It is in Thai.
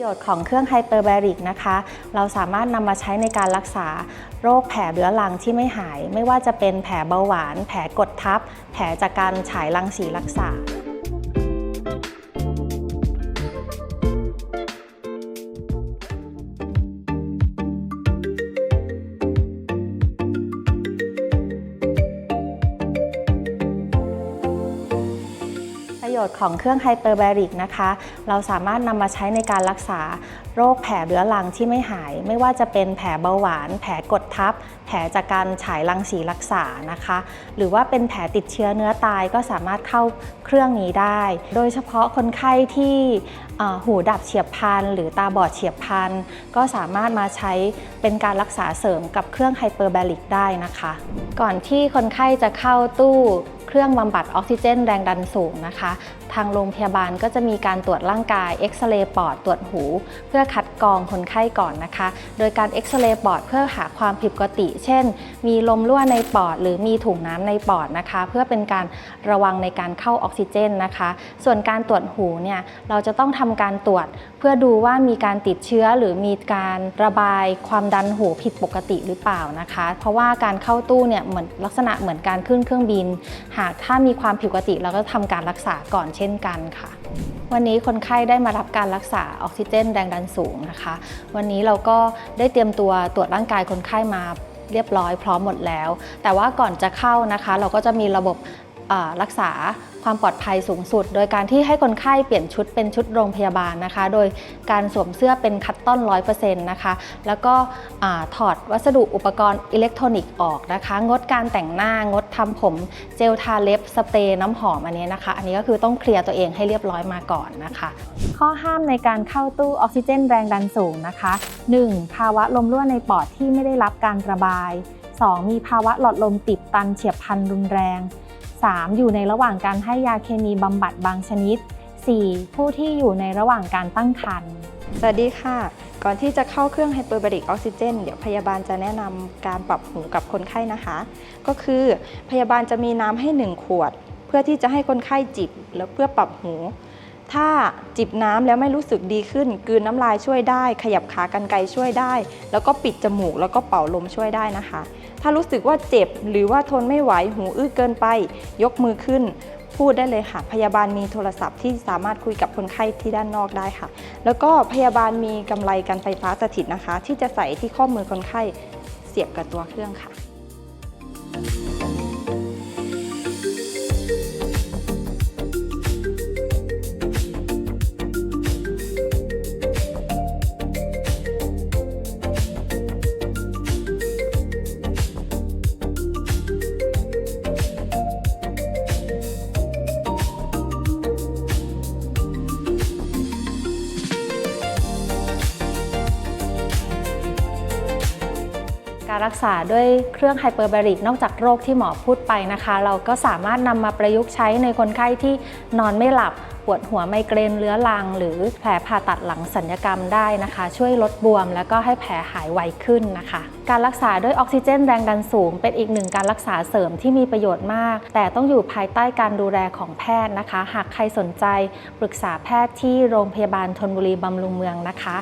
ประโยชน์ของเครื่องไฮเปอร์แบริกนะคะ เราสามารถนำมาใช้ในการรักษาโรคแผลเรื้อรังที่ไม่หาย ไม่ว่าจะเป็นแผลเบาหวาน แผลกดทับ แผลจากการฉายรังสีรักษา ชน์ของเครื่องไฮเปอร์แบริกนะคะ เราสามารถนำมาใช้ในการรักษาโรคแผลเรื้อรังที่ไม่หาย ไม่ว่าจะเป็นแผลเบาหวาน แผลกดทับ แผลจากการฉายรังสีรักษานะคะ หรือว่าเป็นแผลติดเชื้อเนื้อตายก็สามารถเข้าเครื่องนี้ได้ โดยเฉพาะคนไข้ที่หูดับเฉียบพลันหรือตาบอดเฉียบพลันก็สามารถมาใช้เป็นการรักษาเสริมกับเครื่องไฮเปอร์แบริกได้นะคะ ก่อนที่คนไข้จะเข้าตู้ เครื่องบำบัดออกซิเจนแรงดันสูงนะคะ ทางโรงพยาบาลก็จะมีการตรวจร่างกายเอ็กซเรย์ปอดตรวจหู เพื่อคัดกรองคนไข้ก่อนนะคะ โดยการเอ็กซเรย์ปอดเพื่อหาความผิดปกติ เช่น มีลมรั่วในปอด หรือมีถุงน้ำในปอดนะคะ เพื่อเป็นการระวังในการเข้าออกซิเจนนะคะ ส่วนการตรวจหูเนี่ยเราจะต้องทำการตรวจ เพื่อดูว่ามีการติดเชื้อหรือมีการระบายความดันหูผิดปกติหรือเปล่านะคะ เพราะว่าการเข้าตู้เนี่ยเหมือนลักษณะเหมือนการขึ้นเครื่องบินหากถ้ามีความผิดปกติเราก็ทำการรักษาก่อนเช่นกันค่ะ วันนี้คนไข้ได้มารับการรักษาออกซิเจนแรงดันสูงนะคะ วันนี้เราก็ได้เตรียมตัวตรวจร่างกายคนไข้มาเรียบร้อยพร้อมหมดแล้ว แต่ว่าก่อนจะเข้านะคะ เราก็จะมีระบบ รักษาความปลอดภัยสูงสุด โดยการที่ให้คนไข้เปลี่ยนชุดเป็นชุดโรงพยาบาลนะคะ โดยการสวมเสื้อเป็นคัตตอน100%นต์นะคะแล้วก็ถอดวัสดุอุปกรณ์อิเล็กทรอนิกส์ออกนะคะ งดการแต่งหน้างดทำผมเจลทาเล็บสเปรย์น้ำหอมอันนี้นะคะ อันนี้ก็คือต้องเคลียร์ตัวเองให้เรียบร้อยมาก่อนนะคะ ข้อห้ามในการเข้าตู้ออกซิเจนแรงดันสูงนะคะ 1. ภาวะลมรั่วในปอดที่ไม่ได้รับการระบาย 2. มีภาวะหลอดลมติดตันเฉียบพลันรุนแรง 3. อยู่ในระหว่างการให้ยาเคมีบำบัดบางชนิด 4. ผู้ที่อยู่ในระหว่างการตั้งครรภ์สวัสดีค่ะ ก่อนที่จะเข้าเครื่องไฮเปอร์บริกออกซิเจน เดี๋ยวพยาบาลจะแนะนำการปรับหูกับคนไข้นะคะ ก็คือพยาบาลจะมีน้ำให้ 1 ขวด เพื่อที่จะให้คนไข้จิบแล้วเพื่อปรับหู ถ้าจิบน้ำแล้วไม่รู้สึกดีขึ้นกืนน้ำลายช่วยได้ ขยับขากรรไกรช่วยได้ แล้วก็ปิดจมูกแล้วก็เป่าลมช่วยได้นะคะ ถ้ารู้สึกว่าเจ็บหรือว่าทนไม่ไหวหูอื้อเกินไป ยกมือขึ้น พูดได้เลยค่ะ พยาบาลมีโทรศัพท์ที่สามารถคุยกับคนไข้ที่ด้านนอกได้ค่ะ แล้วก็พยาบาลมีกำไรกันไฟฟ้าสถิตนะคะ ที่จะใส่ที่ข้อมือคนไข้เสียบกับตัวเครื่องค่ะ การรักษาด้วยเครื่องไฮเปอร์บริกนอกจากโรคที่หมอพูดไปนะคะ เราก็สามารถนำมาประยุกต์ใช้ในคนไข้ที่นอนไม่หลับ ปวดหัวไมเกรนเรื้อรัง หรือแผลผ่าตัดหลังสัญญกรรมได้นะคะ ช่วยลดบวม แล้วก็ให้แผลหายไวขึ้นนะคะ การรักษาด้วยออกซิเจนแรงดันสูง เป็นอีกหนึ่งการรักษาเสริมที่มีประโยชน์มาก แต่ต้องอยู่ภายใต้การดูแลของแพทย์นะคะ หากใครสนใจปรึกษาแพทย์ที่โรงพยาบาลธนบุรีบำรุงเมืองนะคะ